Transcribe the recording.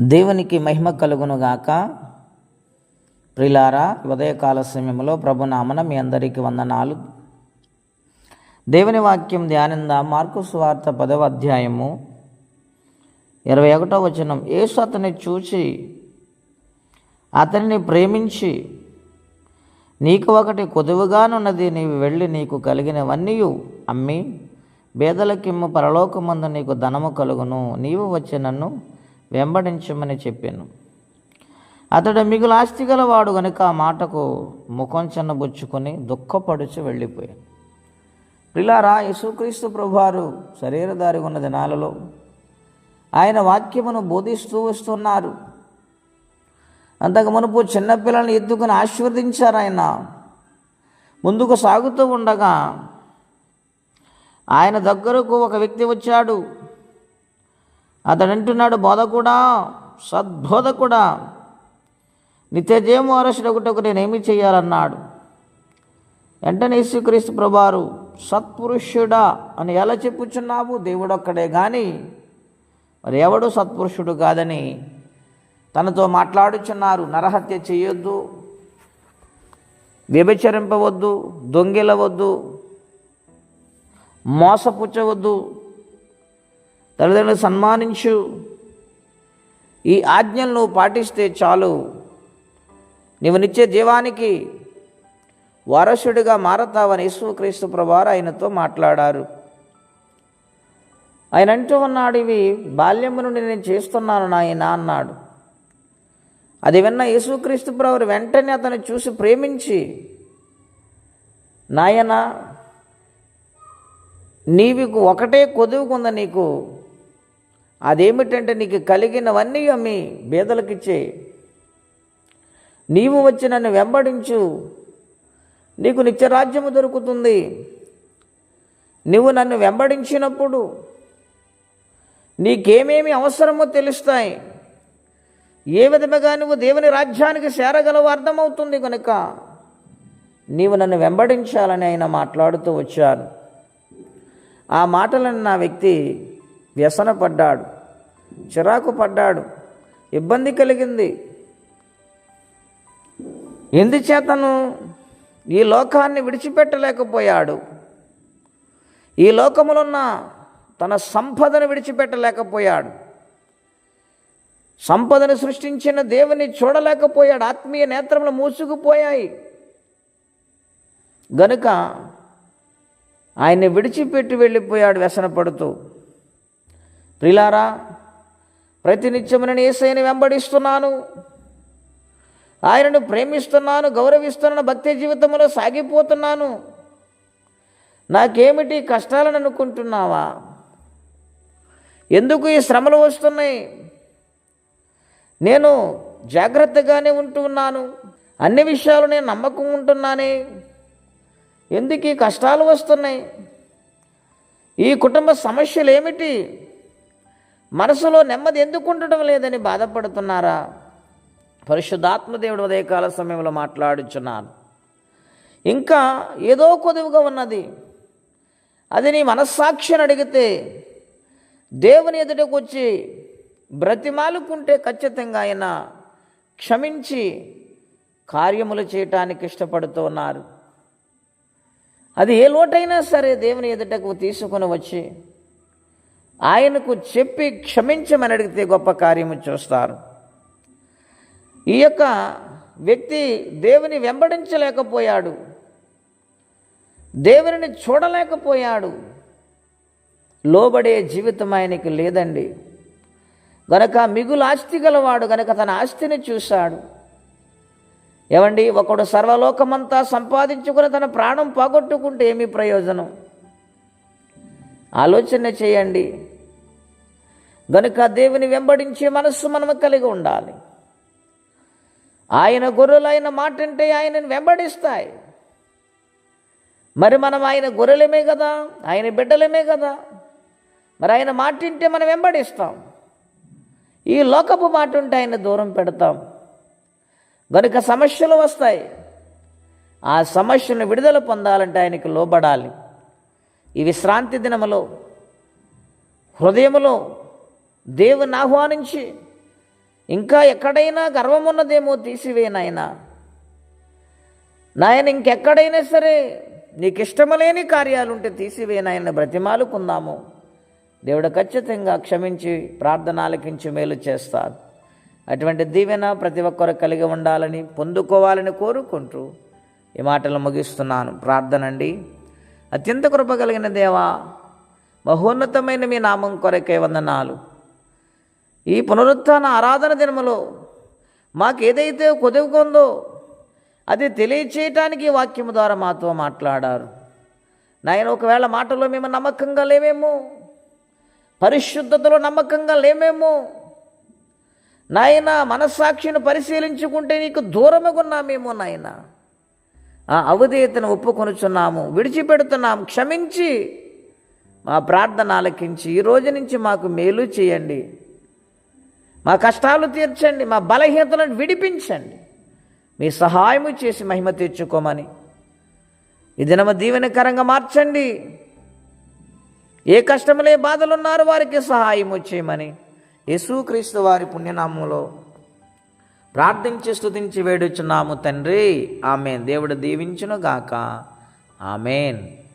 దేవునికి మహిమ కలుగునుగాక. ప్రిలారా ఉదయకాల సమయంలో ప్రభునామన మీ అందరికీ వందనాలు. దేవుని వాక్యం ధ్యానింద మార్కు సువార్త పదవ అధ్యాయము ఇరవై ఒకటో వచనం. యేసు అతన్ని చూచి అతనిని ప్రేమించి నీకు ఒకటి కొదువుగానున్నది నీవు వెళ్ళి నీకు కలిగినవన్నీ అమ్మి బేదలకిమ్మ పరలోకమందు నీకు ధనము కలుగును. నీవు వచ్చి నన్ను వెంబడించమని చెప్పాను. అతడు మిగులు ఆస్తి గలవాడు గనుక ఆ మాటకు ముఖం చెన్నబుచ్చుకొని దుఃఖపడుచు వెళ్ళిపోయాను. ప్రిలారా యేసుక్రీస్తు ప్రభువారు శరీరదారి ఉన్న దినాలలో ఆయన వాక్యమును బోధిస్తూ వస్తున్నారు. అంతకు మునుపు చిన్నపిల్లల్ని ఎత్తుకుని ఆశీర్వదించారు ఆయన. ముందుకు సాగుతూ ఉండగా ఆయన దగ్గరకు ఒక వ్యక్తి వచ్చాడు. అతడు అంటున్నాడు బోధకుడా సద్బోధకుడా నిత్యజీవం అరసుడొకటొక నేనేమి చేయాలన్నాడు. వెంటనే యేసుక్రీస్తు ప్రభారు సత్పురుషుడా అని ఎలా చెప్పుచున్నావు? దేవుడొక్కడే కానీ మరి ఎవడు సత్పురుషుడు కాదని తనతో మాట్లాడుచున్నారు. నరహత్య చేయొద్దు వ్యభిచరింపవద్దు దొంగిలవద్దు మోసపుచ్చవద్దు తల్లిదండ్రులు సన్మానించు. ఈ ఆజ్ఞలను పాటిస్తే చాలు. నీవు నిత్య జీవానికి వారసుడిగా మారతావని యేసుక్రీస్తు ప్రభువారు ఆయనతో మాట్లాడారు. ఆయన అంటూ ఉన్నాడు ఇవి బాల్యము నుండి నేను చేస్తున్నాను నాయన అన్నాడు. అది విన్న యేసుక్రీస్తు ప్రభువారు వెంటనే అతను చూసి ప్రేమించి నాయన నీవికు ఒకటే కొదువుకుంద నీకు. అదేమిటంటే నీకు కలిగినవన్నీ అమ్మి బేదలకిచ్చే నీవు వచ్చి నన్ను వెంబడించు. నీకు నిత్యరాజ్యము దొరుకుతుంది. నువ్వు నన్ను వెంబడించినప్పుడు నీకేమేమి అవసరమో తెలుస్తాయి. ఏ విధముగా నువ్వు దేవుని రాజ్యానికి చేరగలవు అర్థమవుతుంది కనుక నీవు నన్ను వెంబడించాలని ఆయన మాట్లాడుతూ వచ్చాను ఆ మాటలను నా వ్యక్తి వ్యసన పడ్డాడు చిరాకు పడ్డాడు ఇబ్బంది కలిగింది. ఎందుచేతను ఈ లోకాన్ని విడిచిపెట్టలేకపోయాడు? ఈ లోకములున్న తన సంపదను విడిచిపెట్టలేకపోయాడు. సంపదను సృష్టించిన దేవుని చూడలేకపోయాడు. ఆత్మీయ నేత్రములు మూసుకుపోయాయి. గనుక ఆయన్ని విడిచిపెట్టి వెళ్ళిపోయాడు వ్యసనపడుతూ ప్రిలారా ప్రతినిత్యము నేను ఏసైని వెంబడిస్తున్నాను. ఆయనను ప్రేమిస్తున్నాను గౌరవిస్తున్నాను భక్తి జీవితంలో సాగిపోతున్నాను. నాకేమిటి కష్టాలను అనుకుంటున్నావా? ఎందుకు ఈ శ్రమలు వస్తున్నాయి? నేను జాగ్రత్తగానే ఉంటున్నాను అన్ని విషయాలు నేను నమ్మకం ఉంటున్నానే. ఎందుకు ఈ కష్టాలు వస్తున్నాయి? ఈ కుటుంబ సమస్యలు ఏమిటి? మనసులో నెమ్మది ఎందుకు ఉండటం లేదని బాధపడుతున్నారా? పరిశుద్ధాత్మదేవుడు ఉదయకాల సమయంలో మాట్లాడుచున్నాను. ఇంకా ఏదో కొదువుగా ఉన్నది. అది నీ మనస్సాక్షిని అడిగితే దేవుని ఎదుటకు వచ్చి బ్రతిమాలుకుంటే ఖచ్చితంగా ఆయన క్షమించి కార్యములు చేయటానికి ఇష్టపడుతూ ఉన్నారు. అది ఏ లోటైనా సరే దేవుని ఎదుటకు తీసుకొని వచ్చి ఆయనకు చెప్పి క్షమించమని అడిగితే గొప్ప కార్యము చూస్తారు. ఈ యొక్క వ్యక్తి దేవుని వెంబడించలేకపోయాడు. దేవుని చూడలేకపోయాడు. లోబడే జీవితం ఆయనకి లేదండి. గనక మిగులు ఆస్తి గలవాడు గనక తన ఆస్తిని చూశాడు. ఏమండి? ఒకడు సర్వలోకమంతా సంపాదించుకుని తన ప్రాణం పోగొట్టుకుంటే ఏమి ప్రయోజనం? ఆలోచన చేయండి. గనుక దేవుని వెంబడించే మనస్సు మనము కలిగి ఉండాలి. ఆయన గొర్రెలు ఆయన మాట ఆయనను వెంబడిస్తాయి. మరి మనం ఆయన గొర్రెలమే కదా ఆయన బిడ్డలమే కదా మరి ఆయన మాటింటే మనం వెంబడిస్తాం. ఈ లోకపు మాట ఉంటే ఆయన దూరం పెడతాం. గనుక సమస్యలు వస్తాయి. ఆ సమస్యను విడుదల పొందాలంటే ఆయనకి లోబడాలి. ఈ విశ్రాంతి దినములో హృదయములో దేవుని ఆహ్వానించి. ఇంకా ఎక్కడైనా గర్వం ఉన్నదేమో తీసివే నాయన. నాయన ఇంకెక్కడైనా సరే నీకు ఇష్టమలేని కార్యాలుంటే తీసివే నాయన బ్రతిమాలుకుందాము. దేవుడు ఖచ్చితంగా క్షమించి ప్రార్థన ఆలకించి మేలు చేస్తారు అటువంటి దీవెన ప్రతి ఒక్కరు కలిగి ఉండాలని పొందుకోవాలని కోరుకుంటూ ఈ మాటలు ముగిస్తున్నాను. ప్రార్థన అండి అత్యంత కృప కలిగిన దేవా మహోన్నతమైన మీ నామం కొరకే వందనాలు. ఈ పునరుత్థాన ఆరాధన దినములో మాకు ఏదైతే కొదువుకుందో అది తెలియచేయటానికి వాక్యము ద్వారా మాతో మాట్లాడారు. నాయన ఒకవేళ మాటలో మేము నమ్మకంగా లేమేమో పరిశుద్ధతలో నమ్మకంగా లేమేమో నాయన మనస్సాక్షిని పరిశీలించుకుంటే నీకు దూరమగున్నామేమో నాయన. ఆ అవధేయతను ఒప్పుకొనుచున్నాము విడిచిపెడుతున్నాము క్షమించి మా ప్రార్థన ఆలకించి ఈ రోజు నుంచి మాకు మేలు చేయండి. మా కష్టాలు తీర్చండి మా బలహీనతలను విడిపించండి. మీ సహాయము చేసి మహిమ తెచ్చుకోమని ఈ దినమ దీవెనకరంగా మార్చండి. ఏ కష్టములే బాధలున్నారు వారికి సహాయము చేయమని. యేసుక్రీస్తు వారి పుణ్యనామంలో ప్రార్థించి స్థుతించి వేడుచున్నాము తండ్రి. ఆమెన్. దేవుడు దీవించును గాక ఆమెన్.